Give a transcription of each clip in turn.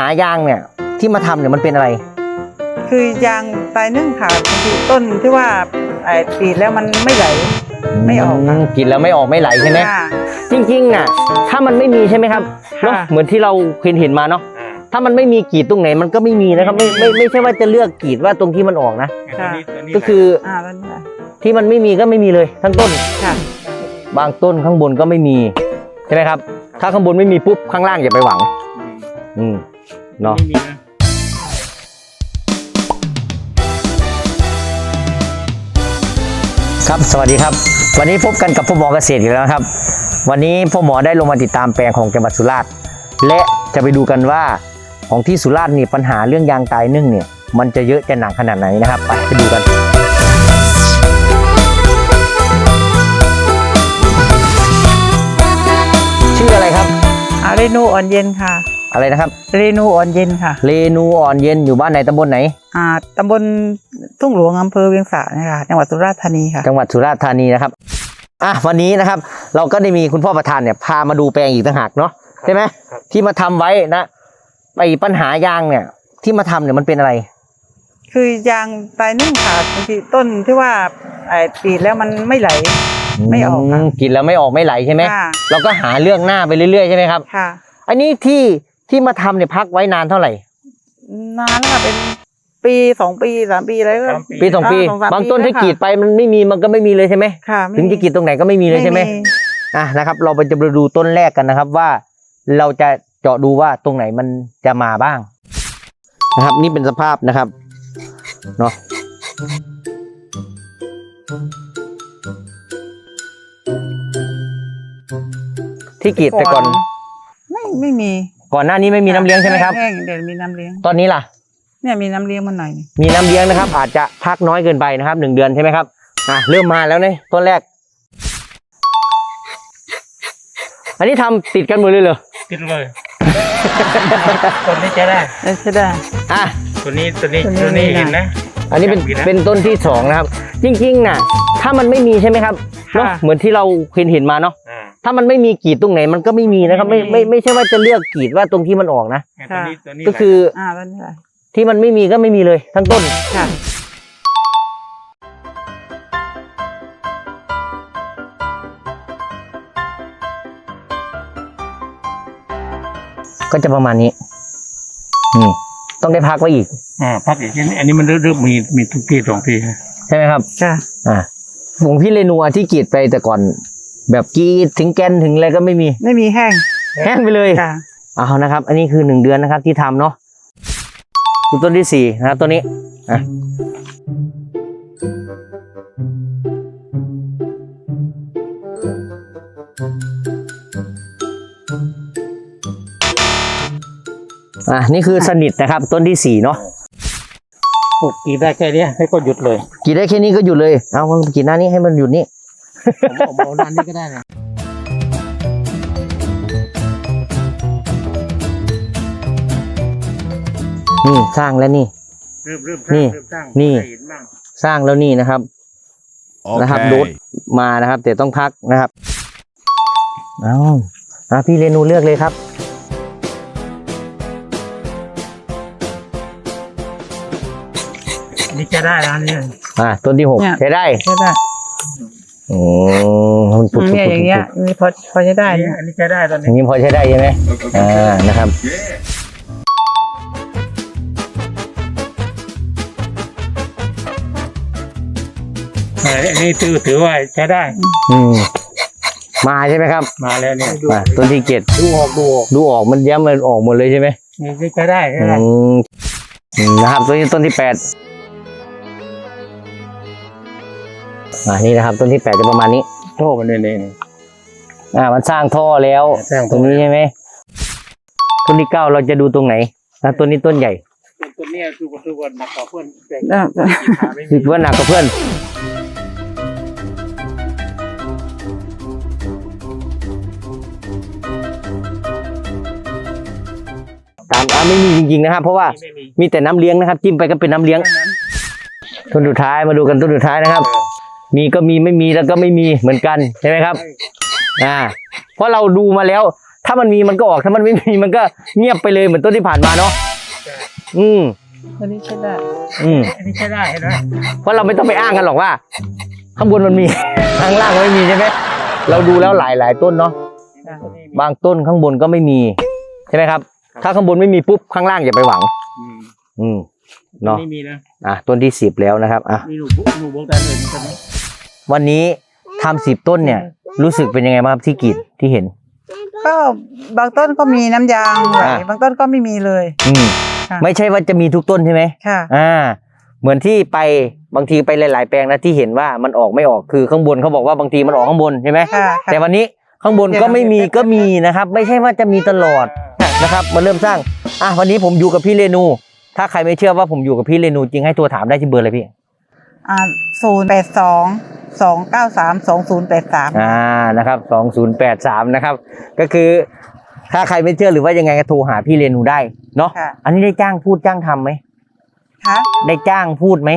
หายางเนี่ยที่มาทำเนี่ยมันเป็นอะไร คือยางตายนึ่งค่ะบางทีต้นที่ว่าไอ้ปีดแล้วมันไม่ไหล ไม่ออกค่ะมกินแล้วไม่ออกไม่ไหลใช่ไหมค่ะจริงๆอะ ถ้ามันไม่มีใช่ไหมครับเนาะค่ะเหมือนที่เราเห็นเห็นมาเนาะอ่าถ้ามันไม่มีกรีดตรงไหนมันก็ไม่มีนะครับไม่ไม่ไม่ใช่ว่าจะเลือกกรีดว่าตรงที่มันออกนะตัวนี้ตัวนี้ก็คืออ่าแล้วนี่ค่ะที่มันไม่มีก็ไม่มีเลยทั้งต้น ค่ะบางต้นข้างบนก็ไม่มี ใช่ไหมครับ ถ้าข้างบนไม่มีปุ๊บข้างล่างอย่าไปหวัง อืมอืม เนาะไม่มีนะครับสวัสดีครับ วันนี้พบกันกับพ่อหมอเกษตรอีกแล้วนะครับ วันนี้พ่อหมอได้ลงมาติดตามแปลงของจังหวัดสุราษฎร์และจะไปดูกันว่าของที่สุราษฎร์นี่ปัญหาเรื่องยางตายนึ่งเนี่ยมันจะเยอะจะหนักขนาดไหนนะครับไปไปดูกันชื่ออะไรครับอาเรนูอ่อนเย็นค่ะ อะไรนะครับ เรนูอ่อนเย็นค่ะ เรนูอ่อนเย็นอยู่บ้านไหนตำบลไหน อ่าตำบลทุ่งหลวงอำเภอเวียงสานะคะจังหวัดสุราษฎร์ธานีค่ะ จังหวัดสุราษฎร์ธานีนะครับ อะวันนี้นะครับ เราก็ได้มีคุณพ่อประธานเนี่ยพามาดูแปลงอีกต่างหากเนาะใช่ไหมที่มาทำไว้นะไอ้ปัญหายางเนี่ย ที่มาทำเนี่ยมันเป็นอะไร คือยางตายนึ่งค่ะบางทีต้นที่ว่าไอ้ปีดแล้วมันไม่ไหลไม่ออกค่ะมกินแล้วไม่ออกไม่ไหลใช่ไหมค่ะเราก็หาเรื่องหน้าไปเรื่อยๆใช่ไหมครับค่ะอันนี้ที่ ที่มาทำเนี่ยพักไว้นานเท่าไหร่ นานแล้วค่ะเป็นปีสองปีสามปีอะไรก็ สามปี ปีสองปี อ่าสองสามบางต้นปีที่แล้วค่ะ กรีดไปมันไม่มีมันก็ไม่มีเลยใช่ไหมค่ะถึงจะกรีดตรงไหนก็ไม่มีเลยใช่ไหมอะนะครับ เราไปจะไปดูต้นแรกกันนะครับว่า เราจะเจาะดูว่าตรงไหนมันจะมาบ้าง นะครับ นี่เป็นสภาพนะครับเนาะที่กรีดแต่ก่อน ไม่ไม่มี ก่อนหน้านี้ไม่มีน้ำเลี้ยงใช่ไหมครับ แห้งๆเดี๋ยวมีน้ำเลี้ยง ตอนนี้ล่ะ เนี่ยมีน้ำเลี้ยงมันหน่อย มีน้ำเลี้ยงนะครับ อาจจะพักน้อยเกินไปนะครับหนึ่งเดือนใช่ไหมครับอะเริ่มมาแล้วเนี่ยต้นแรก อันนี้ทำติดกันหมดเลยเหรอติดเลย ตัวนี้จะได้เออใช่ได้ อะ ตัวนี้ตัวนี้ตัตัววนี้นี้ไม่ได้เห็นนะ อันนี้เป็นอย่างนี้นะ เป็นต้นที่สองนะครับ จริงๆน่ะ ถ้ามันไม่มีใช่ไหมครับเนาะค่ะ เหมือนที่เราเห็นเห็นมาเนาะอ่า ถ้ามันไม่มีกรีดตรงไหนมันก็ไม่มีนะครับ ไม่ไม่ไม่มีไม่ใช่ว่าจะเลือกกรีดว่าตรงที่มันออกนะตัวนี้ตัวนี้ก็คืออ่าแล้วนี่อะไรที่มันไม่มีก็ไม่มีเลยทั้งต้น ค่ะก็จะประมาณนี้นี่ต้องได้พักไว้อีก อ่าพักอีกทีนี้อันนี้มันเริ่มมีมีทุกที่สองที่ฮะใช่ไหมครับ ค่ะ อ่าของพี่เรนูอะที่กรีดไปแต่ก่อน แบบกรีดถึงแกนถึงอะไรก็ไม่มี ไม่มีแห้งแห้งไปเลยค่ะเอานะครับ อันนี้คือหนึ่งเดือนนะครับที่ทำเนาะดูต้นที่สี่นะครับตัวนี้อะอะนี่คือสนิทนะครับต้นที่สี่เนาะปลูกกี่ได้แค่เนี้ยให้ก็หยุดเลยกรีดได้แค่นี้ก็หยุดเลย เอากรีดหน้านี้ให้มันหยุดนี่ ผมเอาด้านนี้ก็ได้นะนี่สร้างแล้วนี่ เริ่มเริ่มนี่เริ่มสร้างนี่ให้เห็นบ้างสร้างแล้วนี่นะครับ นะครับโดดมานะครับแต่ต้องพักนะครับ เอาอะพี่เรนูเลือกเลยครับ อันนี้จะได้แล้วนี่อ่าต้นที่หกเนี่ย ใช้ได้ ใช่ได้ โอ้มันปุดเนี่ยอย่างเงี้ยมีพอพอใช้ได้อันนี้เนี่ยอันนี้จะได้ตอนอนี้ ย่างนี้พอใช้ได้ใช่ไหมอ่านะครับเอออันนี้ถือถือว่าใช้ได้ อืมมาใช่ไหมครับมาแล้วเนี่ยมาต้นที่เจ็ดดูออกดูออกดูออกมันย้ำมันออกหมดเลยใช่ไหมนี่นี่จะได้ใช่อืไหมมอืมนะครับต้นที่ต้นที่แปด อ่านี่นะครับต้นที่แปดจะประมาณนี้โทษมันเนี่ยเนี่ยเนี่ยอ่า มันสร้างท่อแล้วสร้างตท่รองนี้ใช่ไหมต้นที่เก้าเราจะดูตรงไหนนะต้นนี้ต้นใหญ่ตัวเนี้ยคือคือว่าหนักกว่าเพื่อนแต่ได้ขาไม่คิมีดว่าหนักกว่าเพื่อนตามอ่าไม่มีจริงๆนะครับ เพราะว่าไม่มีมีแต่น้ำเลี้ยงนะครับ จิ้มไปก็เป็นน้ำเลี้ยงแค่นั้นต้นสุดท้ายมาดูกันต้นสุดท้ายนะครับ มีก็มีไม่มีแล้วก็ไม่มีเหมือนกันใช่ไหมครับอ่าเพราะเราดูมาแล้ว ถ้ามันมีมันก็ออกถ้ามันไม่มีมันก็เงียบไปเลยเหมือนต้นที่ผ่านมาเนาะอืมอันนี้ใช้ได้ อืมอันนี้ใช้ได้เห็นไหมเพราะเราไม่ต้องไปอ้างกันหรอกว่า ข้างบนมันมี ข้างล่างมันไม่มีใช่ไหมเราดูแล้วหลายหลายต้นเนาะบางต้นข้างบนก็ไม่มี ใช่ไหมครับ ถ้าข้างบนไม่มีปุ๊บข้างล่างอย่าไปหวัง อืมอืมเนาะไม่มีนะอะต้นที่สิบแล้วนะครับอะมีหนูบุ๊กหนูบุ๊กแต่อื่นใช่ไหม วันนี้ทำสิบต้นเนี่ย รู้สึกเป็นยังไงบ้างครับที่กรีดที่เห็น ก็บางต้นก็มีน้ำยางไหลอ่า บางต้นก็ไม่มีเลย อืมค่ะ ไม่ใช่ว่าจะมีทุกต้นใช่ไหมค่ะ อ่า เหมือนที่ไปบางทีไปหลาย ๆ แปลงนะที่เห็นว่ามันออกไม่ออกคือข้างบนเขาบอกว่าบางทีมันออกข้างบนใช่ไหมค่ะค่ะ แต่วันนี้ข้างบนก็ไม่มีก็มีนะครับ ไม่ใช่ว่าจะมีตลอดนะครับมาเริ่มสร้างอะวันนี้ผมอยู่กับพี่เรนู ถ้าใครไม่เชื่อว่าผมอยู่กับพี่เรนูจริงให้ตัวถามได้ที่เบอร์เลยพี่ อ่าศูนย์แปดสองสองเก้าสามสองศูนย์แปดสามอ่านะครับสองศูนย์แปดสามนะครับ ก็คือ ถ้าใครไม่เชื่อหรือว่ายังไงก็โทรหาพี่เรนูได้เนาะค่ะอันนี้ได้จ้างพูดจ้างทำไหมค่ะได้จ้างพูดไหม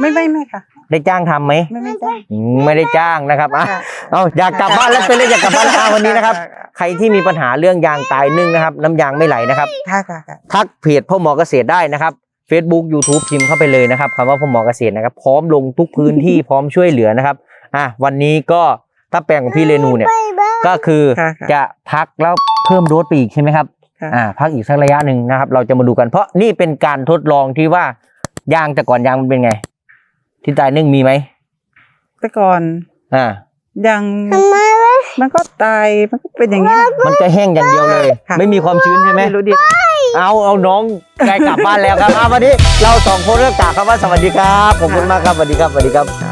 ไม่ไม่ไม่ค่ะ ได้จ้างทำไหมไม่ไม่ได้อืมไม่ได้จ้างนะครับอะ ค่ะเอาอยากกลับบ้านแล้วเป็นเลยอยากกลับบ้านแล้วอะวันนี้นะครับ ใครที่มีปัญหาเรื่องยางตายนึ่งนะครับ น้ำยางไม่ไหลนะครับ ค่ะค่ะค่ะ ทักเพจพ่อหมอเกษตรได้นะครับ Facebook YouTube พิมพ์เข้าไปเลยนะครับคำว่าพ่อหมอเกษตรนะครับ พร้อมลงทุกพื้นที่พร้อมช่วยเหลือนะครับอะวันนี้ก็ถ้าแปลงของพี่เรนูเนี่ยก็คือค่ะค่ะจะพักแล้วเพิ่มโดสไปอีกใช่ไหมครับค่ะอ่าพักอีกสักระยะหนึ่งนะครับ เราจะมาดูกันเพราะนี่เป็นการทดลองที่ว่ายางแต่ก่อนยางมันเป็นไง ที่ตายนึ่งมีไหมแต่ก่อนอ่ายังมันก็ตายมันก็เป็นอย่างนี้นะมันจะแห้งอย่างเดียวเลยค่ะไม่มีความชื้นใช่ไหมไม่รู้ดิ เอาเอาน้องใกล้กลับบ้านแล้วครับอะวันนี้เราสองคนก็กล่าวคำว่าสวัสดีครับขอบคุณมากครับสวัสดีครับสวัสดีครับ